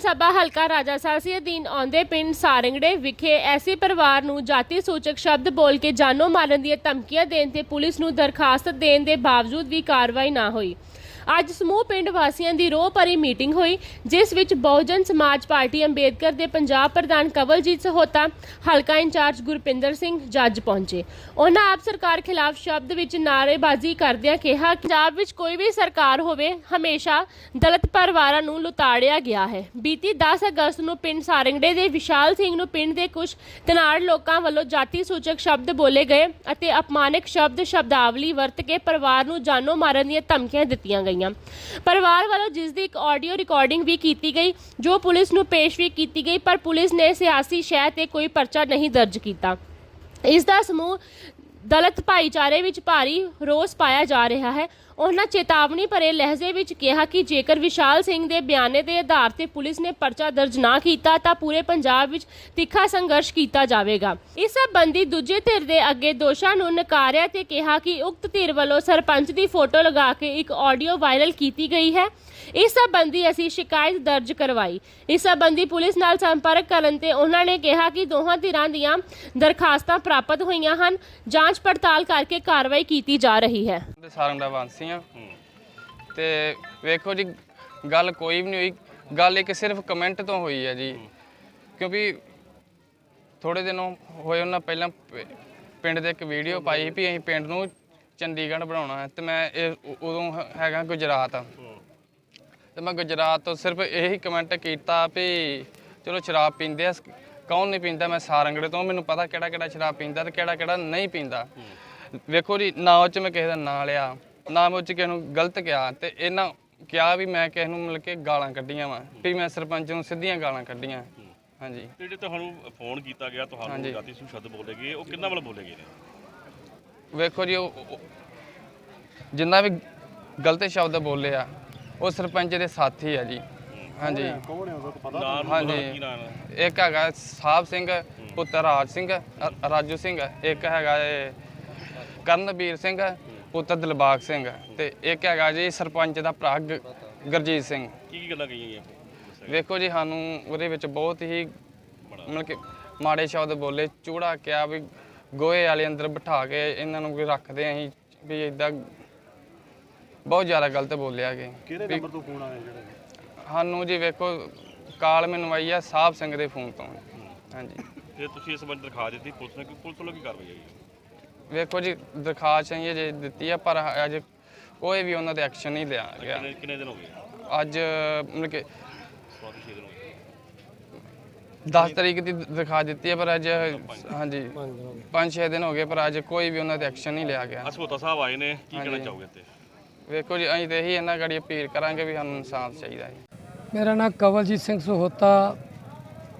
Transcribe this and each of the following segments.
ਸਭਾ ਹਲਕਾ ਰਾਜਾਸਾਸੀ ਅਧੀਨ ਆਉਂਦੇ ਪਿੰਡ ਸਾਰੰਗੜੇ ਵਿਖੇ ਐਸੀ ਪਰਿਵਾਰ ਨੂੰ ਜਾਤੀ ਸੂਚਕ ਸ਼ਬਦ ਬੋਲ ਕੇ ਜਾਨੋਂ ਮਾਰਨ ਦੀਆਂ ਧਮਕੀਆਂ ਦੇਣ ਤੇ ਪੁਲਿਸ ਨੂੰ ਦਰਖਾਸਤ ਦੇਣ ਦੇ ਬਾਵਜੂਦ ਵੀ ਕਾਰਵਾਈ ਨਾ ਹੋਈ। ਅੱਜ ਸਮੂਹ ਪਿੰਡ ਵਾਸੀਆਂ ਦੀ ਰੋਹ ਭਰੀ ਮੀਟਿੰਗ ਹੋਈ, ਜਿਸ ਵਿੱਚ ਬਹੁਜਨ ਸਮਾਜ ਪਾਰਟੀ ਅੰਬੇਦਕਰ ਦੇ ਪੰਜਾਬ ਪ੍ਰਧਾਨ ਕਵਲਜੀਤ ਸਹੋਤਾ, ਹਲਕਾ ਇੰਚਾਰਜ ਗੁਰਪਿੰਦਰ ਸਿੰਘ ਜੱਜ ਪਹੁੰਚੇ। ਉਹਨਾਂ ਆਪ ਸਰਕਾਰ ਖਿਲਾਫ ਸ਼ਬਦ ਵਿੱਚ ਨਾਅਰੇਬਾਜ਼ੀ ਕਰਦਿਆਂ ਕਿਹਾ ਕਿ ਪੰਜਾਬ ਵਿੱਚ ਕੋਈ ਵੀ ਸਰਕਾਰ ਹੋਵੇ, ਹਮੇਸ਼ਾ ਦਲਿਤ ਪਰਿਵਾਰਾਂ ਨੂੰ ਲੁਤਾੜਿਆ ਗਿਆ ਹੈ। ਬੀਤੀ 10 ਅਗਸਤ ਨੂੰ ਪਿੰਡ ਸਾਰੰਗੜੇ ਦੇ ਵਿਸ਼ਾਲ ਸਿੰਘ ਨੂੰ ਪਿੰਡ ਦੇ ਕੁਝ ਤਨਾੜ ਲੋਕਾਂ ਵੱਲੋਂ ਜਾਤੀ ਸੂਚਕ ਸ਼ਬਦ ਬੋਲੇ ਗਏ ਅਤੇ ਅਪਮਾਨਕ ਸ਼ਬਦ ਸ਼ਬਦਾਵਲੀ ਵਰਤ ਕੇ ਪਰਿਵਾਰ ਨੂੰ ਜਾਨੋਂ ਮਾਰਨ ਦੀਆਂ ਧਮਕੀਆਂ ਦਿੱਤੀਆਂ ਗਈਆਂ। ਪਰਿਵਾਰ ਵੱਲੋਂ ਜਿਸ ਦੀ ਇੱਕ ਆਡੀਓ ਰਿਕਾਰਡਿੰਗ ਵੀ ਕੀਤੀ ਗਈ, ਜੋ ਪੁਲਿਸ ਨੂੰ ਪੇਸ਼ ਵੀ ਕੀਤੀ ਗਈ, ਪਰ ਪੁਲਿਸ ਨੇ ਸਿਆਸੀ ਸ਼ਹਿ ਤੇ ਕੋਈ ਪਰਚਾ ਨਹੀਂ ਦਰਜ ਕੀਤਾ। ਇਸ ਦਾ ਸਮੂਹ ਦਲਿਤ ਭਾਈਚਾਰੇ ਵਿੱਚ ਭਾਰੀ ਰੋਸ ਪਾਇਆ ਜਾ ਰਿਹਾ ਹੈ। ਉਹਨਾਂ ਚੇਤਾਵਨੀ ਭਰੇ ਲਹਿਜੇ ਵਿੱਚ ਕਿਹਾ ਕਿ ਜੇਕਰ ਵਿਸ਼ਾਲ ਸਿੰਘ ਦੇ ਬਿਆਨੇ ਦੇ ਆਧਾਰ ਤੇ ਪੁਲਿਸ ਨੇ ਪਰਚਾ ਦਰਜ ਨਾ ਕੀਤਾ, ਤਾਂ ਪੂਰੇ ਪੰਜਾਬ ਵਿੱਚ ਤਿੱਖਾ ਸੰਘਰਸ਼ ਕੀਤਾ ਜਾਵੇਗਾ। ਇਸ ਸੰਬੰਧੀ ਦੂਜੇ ਧਿਰ ਦੇ ਅੱਗੇ ਦੋਸ਼ਾਂ ਨੂੰ ਨਕਾਰਿਆ ਤੇ ਕਿਹਾ ਕਿ ਉਕਤ ਧਿਰ ਵੱਲੋਂ ਸਰਪੰਚ ਦੀ ਫੋਟੋ ਲਗਾ ਕੇ ਇੱਕ ਆਡੀਓ ਵਾਇਰਲ ਕੀਤੀ ਗਈ ਹੈ। ਇਸ ਸਬੰਧੀ ਅਸੀਂ ਸ਼ਿਕਾਇਤ ਦਰਜ ਕਰਵਾਈ। ਇਸ ਸੰਬੰਧੀ ਪੁਲਿਸ ਨਾਲ ਸੰਪਰਕ ਕਰਨ ਤੇ ਉਹਨਾਂ ਨੇ ਕਿਹਾ ਕਿ ਦੋਹਾਂ ਧਿਰਾਂ ਦੀਆਂ ਦਰਖਾਸਤਾਂ ਪ੍ਰਾਪਤ ਹੋਈਆਂ ਹਨ। ਜਾਂਚ ਪੜਤਾਲ ਕਰਕੇ ਕਾਰਵਾਈ ਕੀਤੀ ਜਾ ਰਹੀ ਹੈ। ਦੇ ਸਾਰੰਗ ਦਾ ਵਾਸੀ ਆ ਤੇ ਵੇਖੋ ਜੀ, ਗੱਲ ਕੋਈ ਵੀ ਨਹੀਂ ਹੋਈ। ਗੱਲ ਇੱਕ ਸਿਰਫ ਕਮੈਂਟ ਤੋਂ ਹੋਈ ਹੈ ਜੀ। ਕਿਉਂਕਿ ਥੋੜੇ ਦਿਨੋਂ ਹੋਏ ਉਹਨਾਂ ਪਹਿਲਾਂ ਪ- ਪਿੰਡ ਦੇ ਇੱਕ ਵੀਡੀਓ ਪਾਈ ਵੀ ਅਸੀਂ ਪਿੰਡ ਨੂੰ ਚੰਡੀਗੜ੍ਹ ਬਣਾਉਣਾ ਹੈ। ਤੇ ਮੈਂ ਇਹ ਉ- ਉਦੋਂ ਹ- ਹੈਗਾ ਗੁਜਰਾਤ। ਤੇ ਮੈਂ ਗੁਜਰਾਤ ਤੋਂ ਸਿਰਫ ਇਹੀ ਕਮੈਂਟ ਕੀਤਾ ਵੀ ਚਲੋ ਸ਼ਰਾਬ ਪੀਂਦੇ ਆ ਕੌਣ ਨਹੀਂ ਪੀਂਦਾ? ਮੈਂ ਸਾਰੰਗੜੇ ਤੋਂ ਮੈਨੂੰ ਪਤਾ ਕਿਹੜਾ ਕਿਹੜਾ ਸ਼ਰਾਬ ਪੀਂਦਾ ਤੇ ਕਿਹੜਾ ਕਿਹੜਾ ਨਹੀਂ ਪੀਂਦਾ। ਵੇਖੋ ਜੀ ਨਾ ਉਹ ਚ ਮੈਂ ਕਿਸੇ ਦਾ ਨਾਂ ਲਿਆ ਨਾ ਮੈਂ ਉਹ ਚ ਕਿਸੇ ਨੂੰ ਗਲਤ ਕਿਹਾ ਤੇ ਇਹਨਾਂ ਕਿਹਾ ਵੀ ਮੈਂ ਕਿਸੇ ਨੂੰ ਮਿਲ ਕੇ ਗਾਲਾਂ ਕੱਢੀਆਂ ਵਾ ਵੀ ਮੈਂ ਸਰਪੰਚ ਨੂੰ ਸਿੱਧੀਆਂ ਗਾਲਾਂ ਕੱਢੀਆਂ। ਹਾਂਜੀ। ਤੇ ਜਿਹੜੇ ਤੁਹਾਨੂੰ ਫੋਨ ਕੀਤਾ ਗਿਆ ਤੁਹਾਨੂੰ। ਜਾਤੀ ਸੂ ਸ਼ਬਦ ਬੋਲੇ ਗਏ ਉਹ ਕਿੰਨਾ ਵੱਲ ਬੋਲੇ ਗਏ ਨੇ? ਵੇਖੋ ਜੀ ਉਹ- ਜਿੰਨਾ ਵੀ ਗਲਤ ਸ਼ਬਦ ਬੋਲੇ ਆ ਉਹ ਸਰਪੰਚ ਦੇ ਸਾਥੀ ਆ ਜੀ ਹਾਂਜੀ ਹਾਂਜੀ। ਪਤਾ ਕੀ ਨਾਂ ਹੈ? ਇੱਕ ਹੈਗਾ ਸਾਹਿਬ ਸਿੰਘ ਪੁੱਤਰ ਰਾਜ ਸਿੰਘ ਅ- ਰਾਜੂ ਸਿੰਘ ਇੱਕ ਹੈਗਾ ਇਹ ਕਰਨਵੀਰ ਸਿੰਘ ਪੁੱਤਰ ਦਿਲਬਾਗ ਸਿੰਘ ਤੇ ਇੱਕ ਹੈਗਾ ਜੀ ਸਰਪੰਚ ਦਾ ਭਰਾ ਗ- ਗੁਰਜੀਤ ਸਿੰਘ ਕੀ ਕੀ ਗੱਲਾਂ ਕਹੀਆਂ ਗਈਆਂ ਵੇਖੋ ਜੀ ਸਾਨੂੰ ਉਹਦੇ ਵਿੱਚ ਬਹੁਤ ਹੀ ਮਤਲਬ ਕਿ ਮਾੜੇ ਸ਼ਬਦ ਬੋਲੇ ਚੂੜਾ ਕਿਹਾ ਵੀ ਗੋਹੇ ਵਾਲੇ ਅੰਦਰ ਬਿਠਾ ਕੇ ਇਹਨਾਂ ਨੂੰ ਵੀ ਰੱਖਦੇ ਅਸੀਂ ਵੀ ਇਦਾਂ ਬਹੁਤ ਜ਼ਿਆਦਾ ਗਲਤ ਬੋਲਿਆ ਕਿ ਕਿਹੜੇ ਨੰਬਰ ਤੋਂ ਫੋਨ ਆਇਆ ਜਿਹੜਾ ਸਾਨੂੰ ਜੀ ਵੇਖੋ ਕਾਲ ਮੈਨੂੰ ਆਈ ਆ ਸਾਹਿਬ ਸਿੰਘ ਦੇ ਫੋਨ ਤੋਂ। ਹਾਂਜੀ। ਤੇ ਤੁਸੀਂ ਇਸ ਸੰਬੰਧ ਦਰਖਾਸਤ ਦਿੱਤੀ ਪੁਲਿਸ ਨੇ ਪੁਲਿਸ ਵੱਲੋਂ ਕੀ ਕਾਰਵਾਈ ਹੋਈ? ਵੇਖੋ ਜੀ ਦਰਖਾਸਤ ਅਸੀਂ ਜੇ ਦਿੱਤੀ ਆ ਪਰ ਅਜ ਕੋਈ ਵੀ ਉਹਨਾਂ ਤੇ ਐਕਸ਼ਨ ਨਹੀਂ ਲਿਆ ਗਿਆ। ਕਿੰਨੇ ਕਿੰਨੇ ਦਿਨ ਹੋ ਗਏ? ਅੱਜ ਮਤਲਬ ਕਿ 6 ਦਿਨ ਹੋ ਗਏ। 10 ਤਰੀਕ ਦੀ ਦਰਖਾਸਤ ਦਿੱਤੀ ਹੈ ਪਰ ਅੱਜ ਹਾਂਜੀ। 5-6 ਦਿਨ ਹੋ ਗਏ। ਪਰ ਅੱਜ ਕੋਈ ਵੀ ਉਹਨਾਂ ਤੇ ਐਕਸ਼ਨ ਨਹੀਂ ਲਿਆ ਗਿਆ। ਅਸਵਤਾ ਸਾਹਿਬ ਆਏ ਨੇ ਕੀ ਕਹਿਣਾ। ਚਾਹੋਗੇ ਤੇ ਵੇਖੋ ਜੀ, ਅਸੀਂ ਤੇ ਇਹੀ ਇਹਨਾਂ ਗਾੜੀ ਅਪੀਲ ਕਰਾਂਗੇ ਵੀ ਸਾਨੂੰ ਇਨਸਾਫ ਚਾਹੀਦਾ ਹੈ ਮੇਰਾ ਨਾਮ ਕਵਲਜੀਤ ਸਿੰਘ ਸਹੋਤਾ,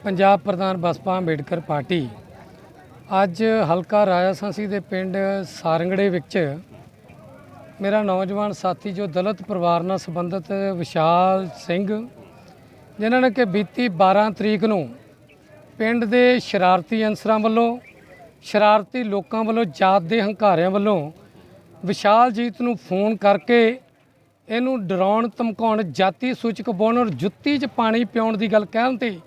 ਪੰਜਾਬ ਪ੍ਰਧਾਨ ਬਸਪਾ ਅੰਬੇਡਕਰ ਪਾਰਟੀ। ਅੱਜ ਹਲਕਾ ਰਾਜਾਸਾਂਸੀ ਦੇ ਪਿੰਡ ਸਾਰੰਗੜੇ ਵਿੱਚ ਮੇਰਾ ਨੌਜਵਾਨ ਸਾਥੀ ਜੋ ਦਲਿਤ ਪਰਿਵਾਰ ਨਾਲ ਸੰਬੰਧਿਤ ਵਿਸ਼ਾਲ ਸਿੰਘ, ਜਿਨ੍ਹਾਂ ਨੇ ਕਿ ਬੀਤੀ 12 ਤਰੀਕ ਨੂੰ ਪਿੰਡ ਦੇ ਸ਼ਰਾਰਤੀ ਅਨਸਰਾਂ ਵੱਲੋਂ, ਸ਼ਰਾਰਤੀ ਲੋਕਾਂ ਵੱਲੋਂ ਜਾਤ ਦੇ ਹੰਕਾਰਿਆਂ ਵੱਲੋਂ ਵਿਸ਼ਾਲਜੀਤ ਨੂੰ ਫੋਨ ਕਰਕੇ ਇਹਨੂੰ ਡਰਾਉਣ ਧਮਕਾਉਣ ਜਾਤੀ ਸੂਚਕ ਬੋਲਣ ਔਰ ਜੁੱਤੀ 'ਚ ਪਾਣੀ ਪਿਉਣ ਦੀ ਗੱਲ ਕਹਿਣ ਤੇ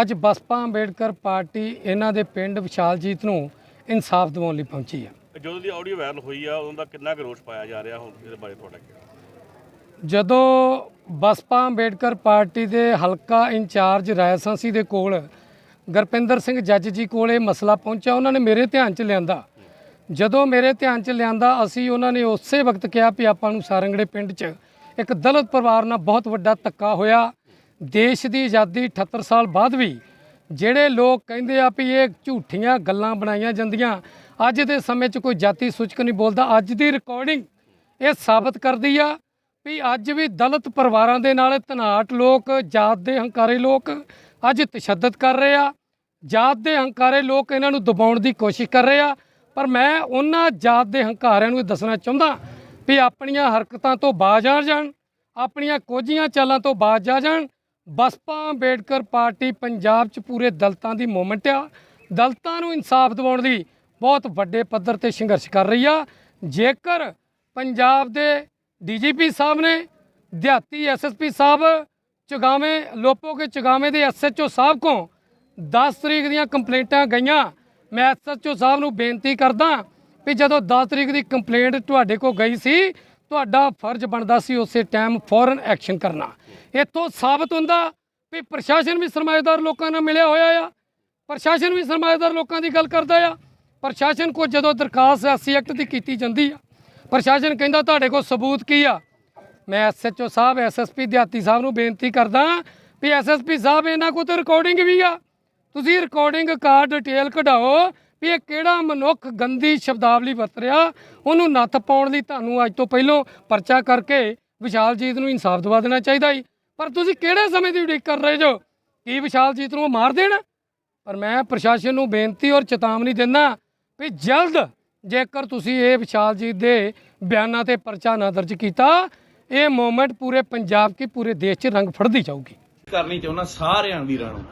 ਅੱਜ ਬਸਪਾ ਅੰਬੇਡਕਰ ਪਾਰਟੀ ਇਹਨਾਂ ਦੇ ਪਿੰਡ ਵਿਸ਼ਾਲਜੀਤ ਨੂੰ ਇਨਸਾਫ ਦਿਵਾਉਣ ਲਈ ਪਹੁੰਚੀ ਹੈ। ਜਦੋਂ ਦੀ ਆਡੀਓ ਵਾਇਰਲ ਹੋਈ ਆ ਉਦੋਂ ਦਾ ਕਿੰਨਾ ਕੁ ਰੋਸ ਪਾਇਆ ਜਾ ਰਿਹਾ ਹੁਣ ਇਹਦੇ ਬਾਰੇ ਤੁਹਾਡਾ ਕੀ ਜਦੋਂ ਬਸਪਾ ਅੰਬੇਡਕਰ ਪਾਰਟੀ ਦੇ ਹਲਕਾ ਇੰਚਾਰਜ ਰਾਜਸਾਂਸੀ ਦੇ ਕੋਲ ਗੁਰਪਿੰਦਰ ਸਿੰਘ ਜੱਜ ਜੀ ਕੋਲ ਇਹ ਮਸਲਾ ਪਹੁੰਚਿਆ ਉਹਨਾਂ ਨੇ ਮੇਰੇ ਧਿਆਨ 'ਚ ਲਿਆਂਦਾ। ਜਦੋਂ ਮੇਰੇ ਧਿਆਨ 'ਚ ਲਿਆਂਦਾ, ਅਸੀਂ ਉਹਨਾਂ ਨੇ ਉਸੇ ਵਕਤ ਕਿਹਾ ਵੀ ਆਪਾਂ ਨੂੰ ਸਾਰੰਗੜੇ ਪਿੰਡ 'ਚ ਇੱਕ ਦਲਿਤ ਪਰਿਵਾਰ ਨਾਲ ਬਹੁਤ ਵੱਡਾ ਧੱਕਾ ਹੋਇਆ। ਦੇਸ਼ ਦੀ ਆਜ਼ਾਦੀ 78 ਸਾਲ ਬਾਅਦ ਵੀ ਜਿਹੜੇ ਲੋਕ ਕਹਿੰਦੇ ਆ ਵੀ ਇਹ ਝੂਠੀਆਂ ਗੱਲਾਂ ਬਣਾਈਆਂ ਜਾਂਦੀਆਂ, ਅੱਜ ਦੇ ਸਮੇਂ 'ਚ ਕੋਈ ਜਾਤੀ ਸੂਚਕ ਨਹੀਂ ਬੋਲਦਾ। ਅੱਜ ਦੀ ਰਿਕਾਰਡਿੰਗ ਇਹ ਸਾਬਤ ਕਰਦੀ ਆ ਵੀ ਅੱਜ ਵੀ ਦਲਿਤ ਪਰਿਵਾਰਾਂ ਦੇ ਨਾਲ ਤਨਾਟ ਲੋਕ, ਜਾਤ ਦੇ ਹੰਕਾਰੇ ਲੋਕ ਅੱਜ ਤਸ਼ੱਦਦ ਕਰ ਰਹੇ ਆ। ਜਾਤ ਦੇ ਹੰਕਾਰੇ ਲੋਕ ਇਹਨਾਂ ਨੂੰ ਦਬਾਉਣ ਦੀ ਕੋਸ਼ਿਸ਼ ਕਰ ਰਹੇ ਆ। ਪਰ ਮੈਂ ਉਹਨਾਂ ਜਾਤ ਦੇ ਹੰਕਾਰਿਆਂ ਨੂੰ ਇਹ ਦੱਸਣਾ ਚਾਹੁੰਦਾ ਵੀ ਆਪਣੀਆਂ ਹਰਕਤਾਂ ਤੋਂ ਬਾਜ਼ ਆ ਜਾਣ, ਆਪਣੀਆਂ ਕੋਝੀਆਂ ਚਾਲਾਂ ਤੋਂ ਬਾਜ਼ ਆ ਜਾਣ। ਬਸਪਾ ਅੰਬੇਡਕਰ ਪਾਰਟੀ ਪੰਜਾਬ 'ਚ ਪੂਰੇ ਦਲਤਾਂ ਦੀ ਮੂਵਮੈਂਟ ਆ। ਦਲਤਾਂ ਨੂੰ ਇਨਸਾਫ ਦਿਵਾਉਣ ਲਈ ਬਹੁਤ ਵੱਡੇ ਪੱਧਰ ਤੇ ਸੰਘਰਸ਼ ਕਰ ਰਹੀ ਆ। ਜੇਕਰ ਪੰਜਾਬ ਦੇ ਡੀਜੀਪੀ ਸਾਹਿਬ ਨੇ, ਦਿਹਾਤੀ ਐਸਐਸਪੀ ਸਾਹਿਬ, ਚਗਾਵੇਂ, ਲੋਪੋ ਕੇ ਚਗਾਵੇਂ ਦੇ ਐਸਐਚਓ ਸਾਹਿਬ ਕੋ 10 ਤਰੀਕ ਦੀਆਂ ਕੰਪਲੇਂਟਾਂ ਗਈਆਂ ਮੈਂ ਐਸਐਚਓ ਸਾਹਿਬ ਨੂੰ ਬੇਨਤੀ ਕਰਦਾ ਵੀ ਜਦੋਂ 10 ਤਰੀਕ ਦੀ ਕੰਪਲੇਂਟ ਤੁਹਾਡੇ ਕੋਲ ਗਈ ਸੀ, ਤੁਹਾਡਾ ਫਰਜ਼ ਬਣਦਾ ਸੀ ਉਸੇ ਟਾਈਮ ਫੌਰਨ ਐਕਸ਼ਨ ਕਰਨਾ। ਇੱਥੋਂ ਸਾਬਤ ਹੁੰਦਾ ਵੀ ਪ੍ਰਸ਼ਾਸਨ ਵੀ ਸਰਮਾਏਦਾਰ ਲੋਕਾਂ ਨਾਲ ਮਿਲਿਆ ਹੋਇਆ ਆ। ਪ੍ਰਸ਼ਾਸਨ ਵੀ ਸਰਮਾਏਦਾਰ ਲੋਕਾਂ ਦੀ ਗੱਲ ਕਰਦਾ ਆ। ਪ੍ਰਸ਼ਾਸਨ ਕੋ ਜਦੋਂ ਦਰਖਾਸਤ ਐਸੀ ਐਕਟ ਦੀ ਕੀਤੀ ਜਾਂਦੀ ਆ, ਪ੍ਰਸ਼ਾਸਨ ਕਹਿੰਦਾ ਤੁਹਾਡੇ ਕੋਲ ਸਬੂਤ ਕੀ ਆ? ਮੈਂ ਐਸਐਚਓ ਸਾਹਿਬ ਐਸਐਸਪੀ ਦਿਹਾਤੀ ਸਾਹਿਬ ਨੂੰ ਬੇਨਤੀ ਕਰਦਾ ਵੀ ਐਸਐਸਪੀ ਸਾਹਿਬ ਇਹਨਾਂ ਕੋਲ ਤਾਂ ਰਿਕਾਰਡਿੰਗ ਵੀ ਆ। ਤੁਸੀਂ ਰਿਕਾਰਡਿੰਗ ਕਾਰ ਡਿਟੇਲ ਕਢਾਓ ਵੀ ਇਹ ਕਿਹੜਾ ਮਨੁੱਖ ਗੰਦੀ ਸ਼ਬਦਾਵਲੀ ਵਰਤ ਰਿਹਾ। ਉਹਨੂੰ ਨੱਥ ਪਾਉਣ ਲਈ ਤੁਹਾਨੂੰ ਅੱਜ ਤੋਂ ਪਹਿਲਾਂ ਪਰਚਾ ਕਰਕੇ ਵਿਸ਼ਾਲਜੀਤ ਨੂੰ ਇਨਸਾਫ ਦਿਵਾ ਦੇਣਾ ਚਾਹੀਦਾ ਸੀ ਪਰ ਤੁਸੀਂ ਕਿਹੜੇ ਸਮੇਂ ਦੀ ਉਡੀਕ ਕਰ ਰਹੇ ਜੋ? ਕੀ ਵਿਸ਼ਾਲਜੀਤ ਨੂੰ ਉਹ ਮਾਰ ਦੇਣ? ਪਰ ਮੈਂ ਪ੍ਰਸ਼ਾਸਨ ਨੂੰ ਬੇਨਤੀ ਔਰ ਚੇਤਾਵਨੀ ਦਿੰਦਾ ਵੀ ਜਲਦ ਜੇਕਰ ਤੁਸੀਂ ਇਹ ਵਿਸ਼ਾਲਜੀਤ ਦੇ ਬਿਆਨਾਂ ਤੇ ਪਰਚਾ ਨਾ ਦਰਜ ਕੀਤਾ, ਇਹ ਮੂਵਮੈਂਟ ਪੂਰੇ ਪੰਜਾਬ ਕੀ ਪੂਰੇ ਦੇਸ਼ 'ਚ ਰੰਗ ਫੜਦੀ ਜਾਊਗੀ। ਕਰਨੀ ਚਾਹੁੰਦਾ ਸਾਰਿਆਂ ਵੀਰਾਂ ਨੂੰ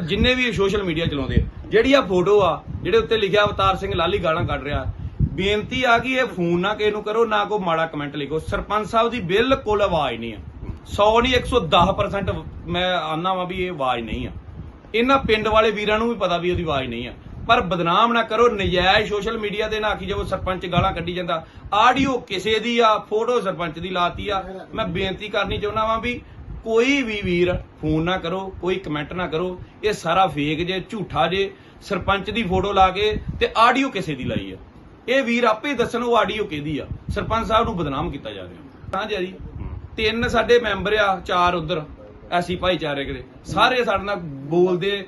ਜਿੰਨੇ ਵੀ ਸੋਸ਼ਲ ਮੀਡੀਆ ਚਲਾਉਂਦੇ ਜਿਹੜੀ ਆ ਫੋਟੋ ਆ, ਜਿਹੜੇ ਉੱਤੇ ਲਿਖਿਆ ਅਵਤਾਰ ਸਿੰਘ ਲਾਲੀ ਗਾਲਾਂ ਕੱਢ ਰਿਹਾ, ਬੇਨਤੀ ਆ ਕਿ ਇਹ ਫੋਨ ਨਾ ਕਿਸੇ ਨੂੰ ਕਰੋ, ਨਾ ਕੋਈ ਮਾੜਾ ਕਮੈਂਟ ਲਿਖੋ। ਸਰਪੰਚ ਸਾਹਿਬ ਦੀ ਬਿਲਕੁਲ ਆਵਾਜ਼ ਨਹੀਂ ਆ। 100 ਨਹੀਂ 110% ਮੈਂ ਆਨਾ ਵਾਂ ਵੀ ਇਹ ਆਵਾਜ਼ ਨਹੀਂ ਆ। ਇਹਨਾਂ ਪਿੰਡ ਵਾਲੇ ਵੀਰਾਂ ਨੂੰ ਵੀ ਪਤਾ ਵੀ ਉਹਦੀ ਆਵਾਜ਼ ਨਹੀਂ ਆ। ਪਰ ਬਦਨਾਮ ਨਾ ਕਰੋ, ਨਜਾਇਜ਼ ਸੋਸ਼ਲ ਮੀਡੀਆ ਦੇ ਨਾ ਆਖੀ ਜਾਓ, ਸਰਪੰਚ ਗਾਲਾਂ ਕੱਢੀ ਜਾਂਦਾ। ਆਡੀਓ ਕਿਸੇ ਦੀ ਆ ਫੋਟੋ ਸਰਪੰਚ ਦੀ ਲਾਤੀ ਆ। ਮੈਂ ਬੇਨਤੀ ਕਰਨੀ ਚਾਹੁੰਦਾ ਵਾਂ ਵੀ ਕੋਈ ਵੀ ਵੀਰ ਫੋਨ ਨਾ ਕਰੋ ਕੋਈ ਕਮੈਂਟ ਨਾ ਕਰੋ ਇਹ ਸਾਰਾ ਫੇਕ ਜੇ ਝੂਠਾ ਜੇ ਸਰਪੰਚ ਦੀ ਫੋਟੋ ਲਾ ਕੇ ਤੇ ਆਡੀਓ ਕਿਸੇ ਦੀ ਲਾਈ ਆ। ਇਹ ਵੀਰ ਆਪੇ ਦੱਸਣ ਉਹ ਆਡੀਓ ਕਿਹਦੀ ਆ। ਸਰਪੰਚ ਸਾਹਿਬ ਨੂੰ ਬਦਨਾਮ ਕੀਤਾ ਜਾ ਰਿਹਾ। ਹਾਂ। ਜੀ ਤਿੰਨ ਸਾਡੇ ਮੈਂਬਰ ਆ ਚਾਰ ਉਧਰ ਐਸੀ ਭਾਈਚਾਰੇ ਦੇ ਸਾਰੇ ਸਾਡੇ ਨਾਲ ਬੋਲਦੇ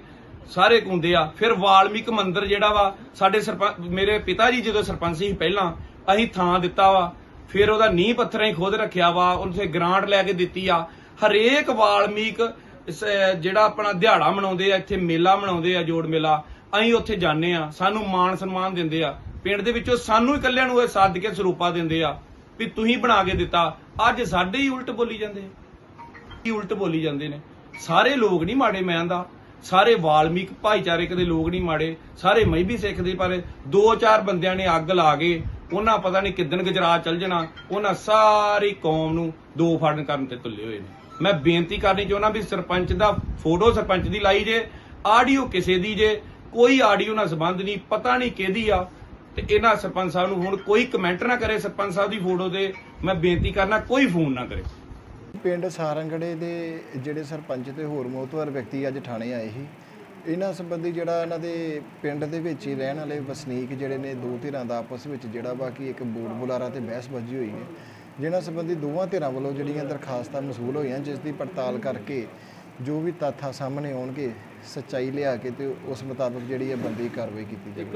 ਸਾਰੇ ਕੁੰਦੇ ਆ। ਫਿਰ ਵਾਲਮੀਕ ਮੰਦਿਰ ਜਿਹੜਾ ਵਾ ਸਾਡੇ ਸਰਪੰਚ ਮੇਰੇ ਪਿਤਾ ਜੀ ਜਦੋਂ ਸਰਪੰਚ ਸੀ ਪਹਿਲਾਂ ਅਸੀਂ ਥਾਂ ਦਿੱਤਾ ਵਾ। ਫਿਰ ਉਹਦਾ ਨੀਂਹ ਪੱਥਰਾਂ ਹੀ ਖੋਦ ਰੱਖਿਆ ਵਾ ਉਹਨੂੰ ਗ੍ਰਾਂਟ ਲੈ ਕੇ ਦਿੱਤੀ ਆ। ਹਰੇਕ ਵਾਲਮੀਕ ਇਸ, ਜਿਹੜਾ ਆਪਣਾ ਦਿਹਾੜਾ ਮਨਾਉਂਦੇ ਆ ਇੱਥੇ ਮੇਲਾ ਮਨਾਉਂਦੇ ਆ ਜੋੜ ਮੇਲਾ ਅਸੀਂ ਉੱਥੇ ਜਾਂਦੇ ਆ ਸਾਨੂੰ ਮਾਣ ਸਨਮਾਨ ਦਿੰਦੇ ਆ। ਪਿੰਡ ਦੇ ਵਿੱਚੋਂ ਸਾਨੂੰ ਇਕੱਲਿਆਂ ਨੂੰ ਇਹ ਸੱਦ ਕੇ ਸਰੂਪਾ ਦਿੰਦੇ ਆ ਵੀ ਤੁਸੀਂ ਬਣਾ ਕੇ ਦਿੱਤਾ। ਅੱਜ ਸਾਡੇ ਹੀ ਉਲਟ ਬੋਲੀ ਜਾਂਦੇ ਕੀ ਉਲਟ ਬੋਲੀ ਜਾਂਦੇ ਨੇ? ਸਾਰੇ ਲੋਕ ਨਹੀਂ ਮਾੜੇ ਮੈਂ ਦਾ ਸਾਰੇ ਵਾਲਮੀਕ ਭਾਈਚਾਰੇ ਦੇ ਲੋਕ ਨਹੀਂ ਮਾੜੇ। ਸਾਰੇ ਮਈਬੀ ਸਿੱਖ ਦੇ ਪਰ ਦੋ ਚਾਰ ਬੰਦਿਆਂ ਨੇ ਅੱਗ ਲਾ ਕੇ ਉਹਨਾਂ ਪਤਾ ਨਹੀਂ ਕਿਦਨ ਗੁਜਰਾਤ ਚੱਲ ਜਾਣਾ। ਉਹਨਾਂ ਸਾਰੀ ਕੌਮ ਨੂੰ ਦੋ ਫੜਨ ਕਰਨ ਤੇ ਤੁੱਲੇ ਹੋਏ ਨੇ। ਮੈਂ ਬੇਨਤੀ ਕਰਨੀ ਚਾਹੁੰਦਾ ਵੀ ਸਰਪੰਚ ਦਾ ਫੋਟੋ ਸਰਪੰਚ ਦੀ ਲਾਈ ਜੇ, ਆਡੀਓ ਕਿਸੇ ਦੀ ਜੇ, ਕੋਈ ਆਡੀਓ ਨਾਲ ਸੰਬੰਧ ਨਹੀਂ, ਪਤਾ ਨਹੀਂ ਕਿਹਦੀ ਆ, ਤੇ ਇਹਨਾਂ ਸਰਪੰਚ ਸਾਹਿਬ ਨੂੰ ਹੁਣ ਕੋਈ ਕਮੈਂਟ ਨਾ ਕਰੇ ਸਰਪੰਚ ਸਾਹਿਬ ਦੀ ਫੋਟੋ ਤੇ, ਮੈਂ ਬੇਨਤੀ ਕਰਨਾ ਕੋਈ ਫੋਨ ਨਾ ਕਰੇ। ਪਿੰਡ ਸਾਰੰਗੜੇ ਦੇ ਜਿਹੜੇ ਸਰਪੰਚ ਤੇ ਹੋਰ ਮੋਹਤਵਰ ਵਿਅਕਤੀ ਅੱਜ ਥਾਣੇ ਆਏ ਸੀ, ਇਹਨਾਂ ਸੰਬੰਧੀ ਜਿਹੜਾ ਇਹਨਾਂ ਦੇ ਪਿੰਡ ਦੇ ਵਿੱਚ ਹੀ ਰਹਿਣ ਵਾਲੇ ਵਸਨੀਕ ਜਿਹੜੇ ਨੇ ਦੋ ਧਿਰਾਂ ਦਾ ਆਪਸ ਵਿੱਚ ਜਿਹੜਾ ਬਾਕੀ ਇੱਕ ਬੋਲ ਬੁਲਾਰਾ ਤੇ ਬਹਿਸਬਾਜ਼ੀ ਹੋਈ ਹੈ। ਜਿਨ੍ਹਾਂ ਸੰਬੰਧੀ ਦੋਵਾਂ ਧਿਰਾਂ ਵੱਲੋਂ ਜਿਹੜੀਆਂ ਦਰਖਾਸਤਾਂ ਮਸੂਲ ਹੋਈਆਂ, ਜਿਸ ਦੀ ਪੜਤਾਲ ਕਰਕੇ ਜੋ ਵੀ ਤੱਥਾਂ ਸਾਹਮਣੇ ਆਉਣਗੇ, ਸੱਚਾਈ ਲਿਆ ਕੇ ਤੇ ਉਸ ਮੁਤਾਬਕ ਜਿਹੜੀ ਹੈ ਬੰਦੀ ਕਾਰਵਾਈ ਕੀਤੀ ਜਾਵੇ